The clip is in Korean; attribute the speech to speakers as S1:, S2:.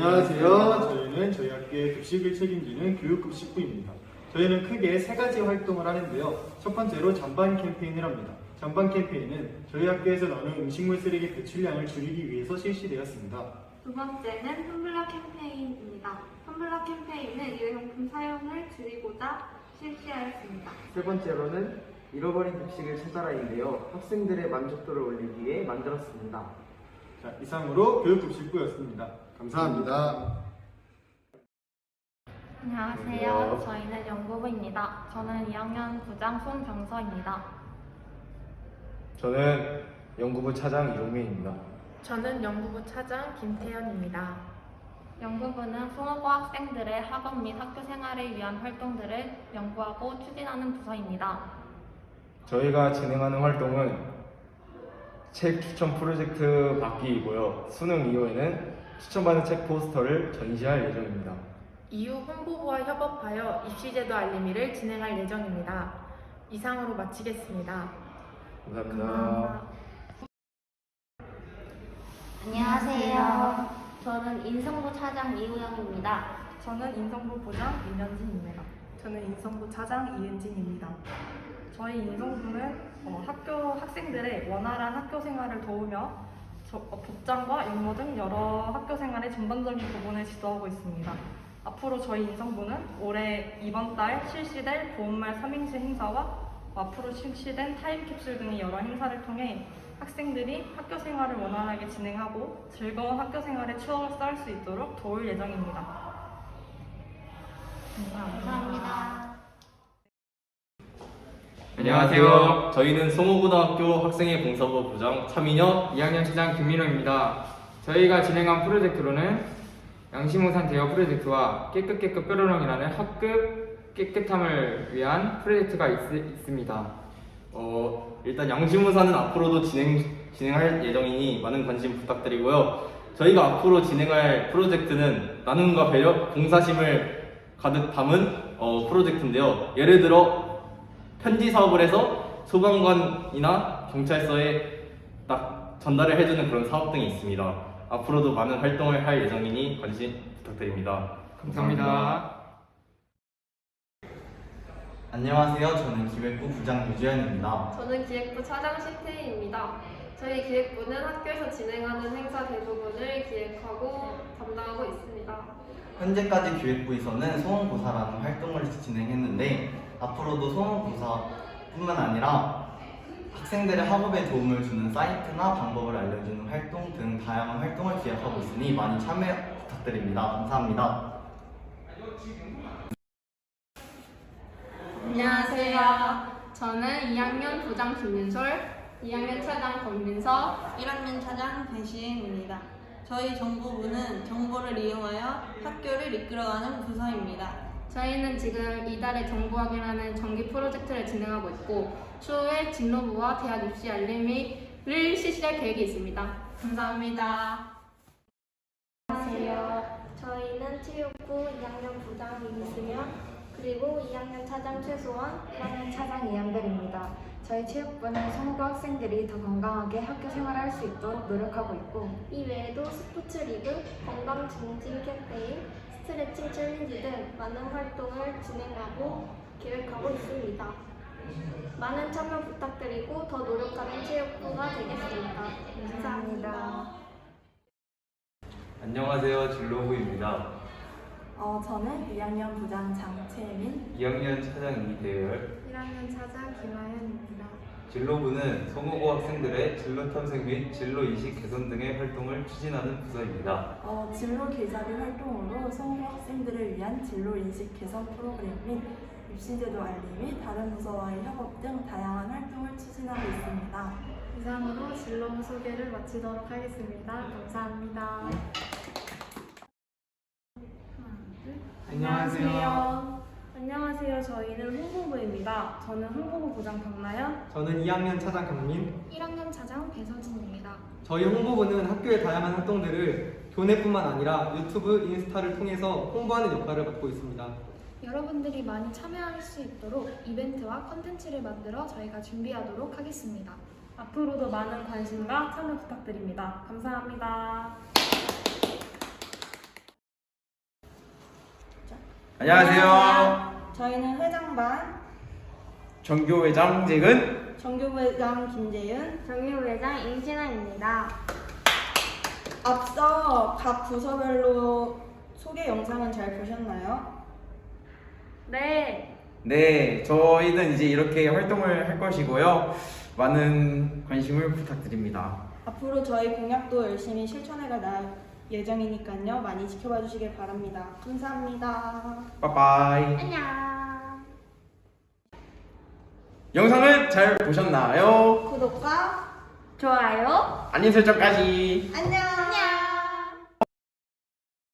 S1: 안녕하세요. 저희는 저희 학교의 급식을 책임지는 교육급식부입니다. 저희는 크게 세 가지 활동을 하는데요. 첫 번째로 잔반 캠페인을 합니다. 잔반 캠페인은 저희 학교에서 나오는 음식물 쓰레기 배출량을 줄이기 위해서 실시되었습니다.
S2: 두 번째는 텀블러 캠페인입니다. 텀블러 캠페인은 일회용품 사용을 줄이고자 실시하였습니다.
S3: 세 번째로는 잃어버린 급식을 찾아라인데요. 학생들의 만족도를 올리기 위해 만들었습니다.
S1: 자, 이상으로 교육급식부였습니다. 감사합니다.
S2: 안녕하세요. 저희는 연구부입니다. 저는 2학년 부장 손병서입니다.
S4: 저는 연구부 차장 이종민입니다.
S5: 저는 연구부 차장 김태현입니다.
S2: 연구부는 송어고 학생들의 학업 및 학교 생활을 위한 활동들을 연구하고 추진하는 부서입니다.
S4: 저희가 진행하는 활동은 책 추천 프로젝트 받기이고요. 수능 이후에는 추천받은 책 포스터를 전시할 예정입니다.
S5: 이후 홍보부와 협업하여 입시제도 알림이를 진행할 예정입니다. 이상으로 마치겠습니다.
S4: 감사합니다.
S6: 안녕하세요. 저는 인성부 차장 이우영입니다.
S7: 저는 인성부 부장 윤현진입니다. 저는 인성부 차장 이은진입니다. 저희 인성부는 어, 학교 학생들의 원활한 학교 생활을 도우며 복장과 용모 등 여러 학교 생활의 전반적인 부분을 지도하고 있습니다. 앞으로 저희 인성부는 올해 이번 달 실시될 보험말 삼행시 행사와 앞으로 실시된 타임캡슐 등의 여러 행사를 통해 학생들이 학교 생활을 원활하게 진행하고 즐거운 학교 생활의 추억을 쌓을 수 있도록 도울 예정입니다.
S6: 감사합니다.
S8: 안녕하세요. 저희는 송호고등학교 학생회 봉사부 부장 차민혁
S9: 2학년 차장 김민호입니다. 저희가 진행한 프로젝트로는 양심우산 대여 프로젝트와 깨끗깨끗 뾰로롱이라는 학급 깨끗함을 위한 프로젝트가 있, 있습니다.
S8: 어, 일단 양심우사는 앞으로도 진행, 진행할 예정이니 많은 관심 부탁드리고요. 저희가 앞으로 진행할 프로젝트는 나눔과 배려, 봉사심을 가득 담은 어, 프로젝트인데요. 예를 들어 편지 사업을 해서 소방관이나 경찰서에 딱 전달을 해주는 그런 사업 등이 있습니다. 앞으로도 많은 활동을 할 예정이니 관심 부탁드립니다.
S9: 감사합니다.
S10: 안녕하세요. 저는 기획부 부장 유지현입니다.
S2: 저는 기획부 차장 신태희입니다. 저희 기획부는 학교에서 진행하는 행사 대부분을 기획하고 담당하고 있습니다.
S10: 현재까지 기획부에서는 소원고사라는 활동을 진행했는데 앞으로도 소원고사뿐만 아니라 학생들의 학업에 도움을 주는 사이트나 방법을 알려주는 활동 등 다양한 활동을 기획하고 있으니 많이 참여 부탁드립니다. 감사합니다.
S2: 안녕하세요. 저는 2학년 부장 김윤솔, 2학년 차장 권민서,
S11: 1학년 차장 배시행입니다. 저희 정보부는 정보를 이용하여 학교를 이끌어가는 부서입니다.
S2: 저희는 지금 이달의 정보학이라는 정기 프로젝트를 진행하고 있고 추후에 진로부와 대학 입시 알림이를 실시할 계획이 있습니다. 감사합니다.
S6: 안녕하세요. 저희는 체육부 2학년 부장 이승현 그리고 2학년 차장 최소원, 1학년 차장 이한별입니다. 저희 체육부는 성고 학생들이 더 건강하게 학교 생활을 할 수 있도록 노력하고 있고 이 외에도 스포츠 리그, 건강 증진 캠페인, 스트레칭 챌린지 등 많은 활동을 진행하고 계획하고 있습니다. 많은 참여 부탁드리고 더 노력하는 체육부가 되겠습니다. 감사합니다.
S8: 안녕하세요. 진로부입니다.
S7: 어, 저는 2학년 부장 장채민,
S4: 2학년 차장 이대열,
S7: 1학년 차장 김아현입니다.
S4: 진로부는 송호고 학생들의 진로 탐색 및 진로 인식 개선 등의 활동을 추진하는 부서입니다.
S7: 어, 진로 길잡이 활동으로 성우 학생들을 위한 진로 인식 개선 프로그램 및 입시제도 알림 및 다른 부서와의 협업 등 다양한 활동을 추진하고 있습니다. 이상으로 진로 소개를 마치도록 하겠습니다. 감사합니다.
S9: 안녕하세요.
S7: 안녕하세요. 저희는 홍보부입니다. 저는 홍보부 부장 박나연,
S3: 저는 2학년 차장 강민.
S6: 1학년 차장 배서진입니다.
S3: 저희 홍보부는 학교의 다양한 활동들을 교내뿐만 아니라 유튜브, 인스타를 통해서 홍보하는 역할을 맡고 있습니다.
S6: 여러분들이 많이 참여할 수 있도록 이벤트와 컨텐츠를 만들어 저희가 준비하도록 하겠습니다.
S7: 앞으로도 많은 관심과 참여 부탁드립니다. 감사합니다.
S12: 안녕하세요.
S3: 저희는 회장반
S12: 정교회장 재근.
S3: 정교부회장 김재윤.
S13: 정유회장 임신아입니다.
S3: 앞서 각 부서별로 소개 영상은 잘 보셨나요?
S13: 네.
S12: 네, 저희는 이제 이렇게 활동을 할 것이고요. 많은 관심을 부탁드립니다.
S3: 앞으로 저희 공약도 열심히 실천해갈 나- 예정이니까요. 많이 지켜봐 주시길 바랍니다. 감사합니다.
S12: 빠빠이.
S13: 안녕.
S12: 영상을 잘 보셨나요?
S3: 구독과
S13: 좋아요.
S12: 알림 설정까지.
S3: 안녕!